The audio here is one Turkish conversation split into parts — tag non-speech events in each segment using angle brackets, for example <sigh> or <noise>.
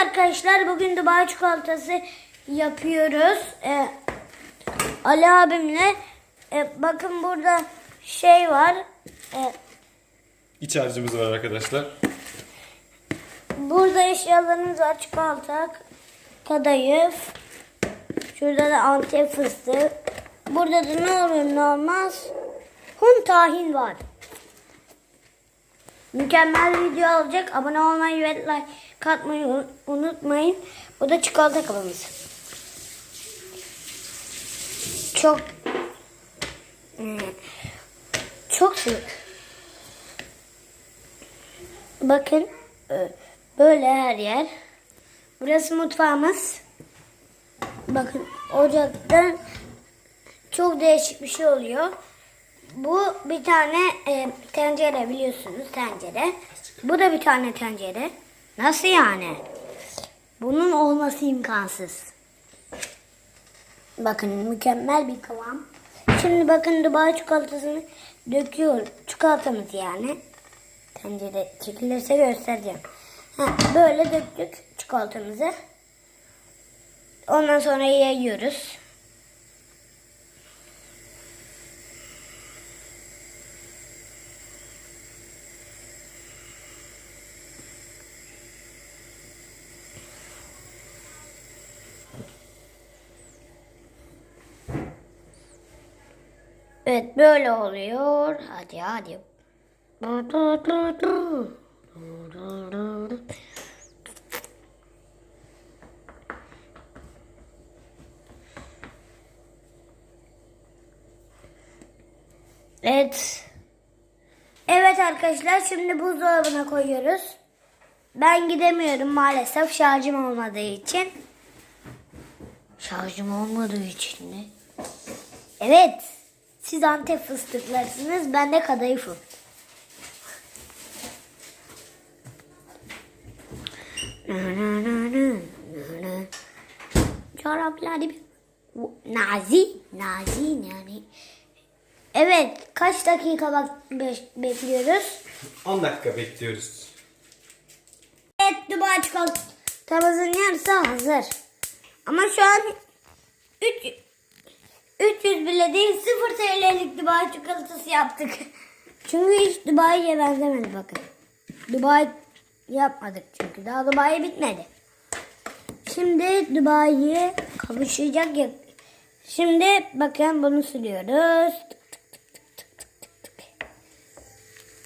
arkadaşlar bugün Dubai çikolatası yapıyoruz. Ee, Ali abimle e, bakın burada şey var. Ee, İç harcımız var arkadaşlar. burada eşyalarımız var. Çikolata, kadayıf. Şurada da antep fıstığı. Burada da ne olur ne olmaz. Hun tahin var. Mükemmel video olacak. Abone olmayı ve like katmayı un- unutmayın. Bu da çikolata kabımız. Çok çok sık. Bakın e, böyle her yer. Burası mutfağımız. Bakın ocakta çok değişik bir şey oluyor. Bu bir tane e, tencere biliyorsunuz tencere. Bu da bir tane tencere. Nasıl yani? Bunun olması imkansız. Bakın mükemmel bir kıvam. Şimdi bakın Dubai çikolatasını döküyor. Çikolatamız yani. Tencere çekilirse göstereceğim. Ha, böyle döktük çikolatamızı. Ondan sonra yayıyoruz. Evet böyle oluyor. Hadi hadi. Evet. Evet arkadaşlar şimdi buzdolabına koyuyoruz. Ben gidemiyorum maalesef şarjım olmadığı için. Şarjım olmadığı için mi? Evet. Siz Antep fıstıklarsınız. Ben de kadayıfım. Çorapları bir... Nazi. Nazi yani. Evet. Kaç dakika bak be- bekliyoruz? 10 dakika bekliyoruz. Evet Dubai çikolatamızın yarısı hazır. Ama şu an 3 300 bile değil 0 TL'lik Dubai çikolatası yaptık. <laughs> Çünkü hiç Dubai'ye benzemedi bakın. Dubai yapmadık çünkü daha Dubai bitmedi. Şimdi Dubai'ye kavuşacak ya. Şimdi bakın bunu sürüyoruz. Tık tık tık tık tık tık tık tık.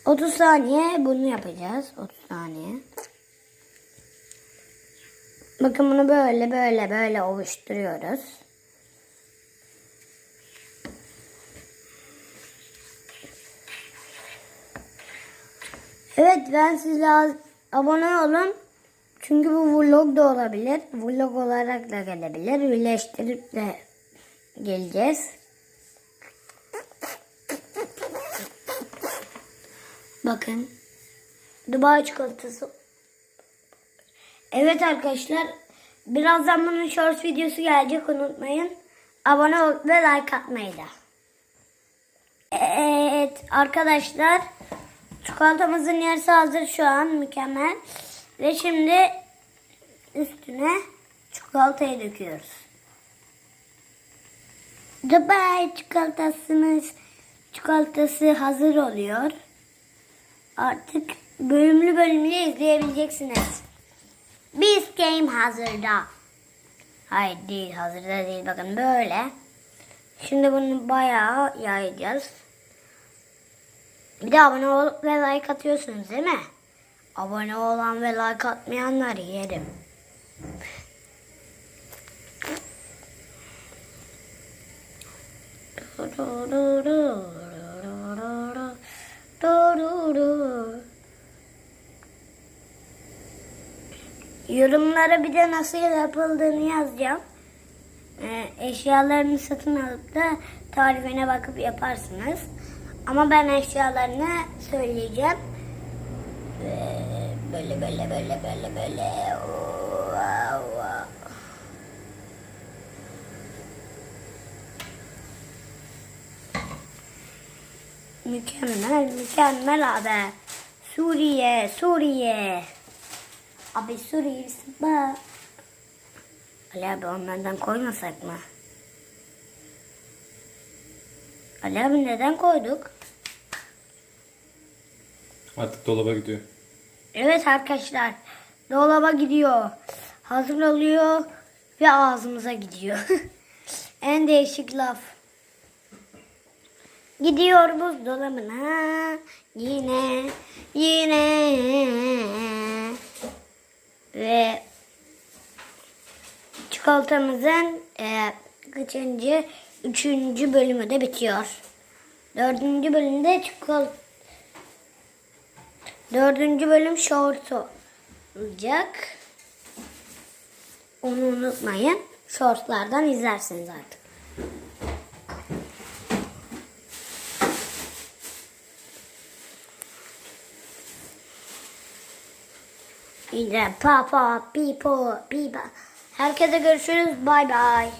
30 saniye bunu yapacağız. 30 saniye. Bakın bunu böyle böyle böyle oluşturuyoruz. Evet ben size abone olun. Çünkü bu vlog da olabilir. Vlog olarak da gelebilir. Birleştirip de geleceğiz. Bakın. Dubai çikolatası Evet arkadaşlar. Birazdan bunun short videosu gelecek unutmayın. Abone ol ve like atmayı da. Evet arkadaşlar. Çikolatamızın yarısı hazır şu an. Mükemmel. Ve şimdi üstüne çikolatayı döküyoruz. Dubai çikolatasımız çikolatası hazır oluyor. Artık bölümlü bölümlü izleyebileceksiniz. Biz game hazırda. Hayır değil hazırda değil bakın böyle. Şimdi bunu bayağı yayacağız. Bir de abone ol ve like atıyorsunuz değil mi? Abone olan ve like atmayanları yerim. Yorumlara bir de nasıl yapıldığını yazacağım. Ee, eşyalarını satın alıp da tarifine bakıp yaparsınız. Ama ben eşyalarını söyleyeceğim. Böyle böyle böyle böyle böyle. Mükemmel mükemmel abi. Suriye Suriye. Abi Suriye bak. Ali abi onlardan koymasak mı? Ali abi neden koyduk? Artık dolaba gidiyor. Evet arkadaşlar. Dolaba gidiyor. Hazır oluyor ve ağzımıza gidiyor. <laughs> en değişik laf. Gidiyor buzdolabına yine yine ve çikolatamızın e, kaçıncı üçüncü bölümü de bitiyor. Dördüncü bölümde çikolata Dördüncü bölüm short olacak. Onu unutmayın. Shortlardan izlersiniz artık. İyi de pa pa pi po pi pa. Herkese görüşürüz. Bay bay.